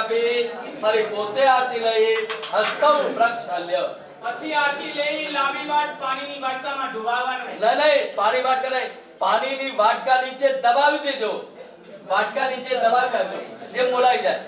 આપી ફરી પોતે આરતી લઈ હસ્તમ પ્રક્ષાલ્ય પછી આરતી લઈ લાંબી વાટ પાણીની વાટકામાં ડુબાવવાનું. નહીં નહીં પાણી વાટકા નહીં. પાણીની વાટકા નીચે દબાવી દેજો. વાટકા નીચે દબાવી નાખજો. જે મોલાઈ જાય.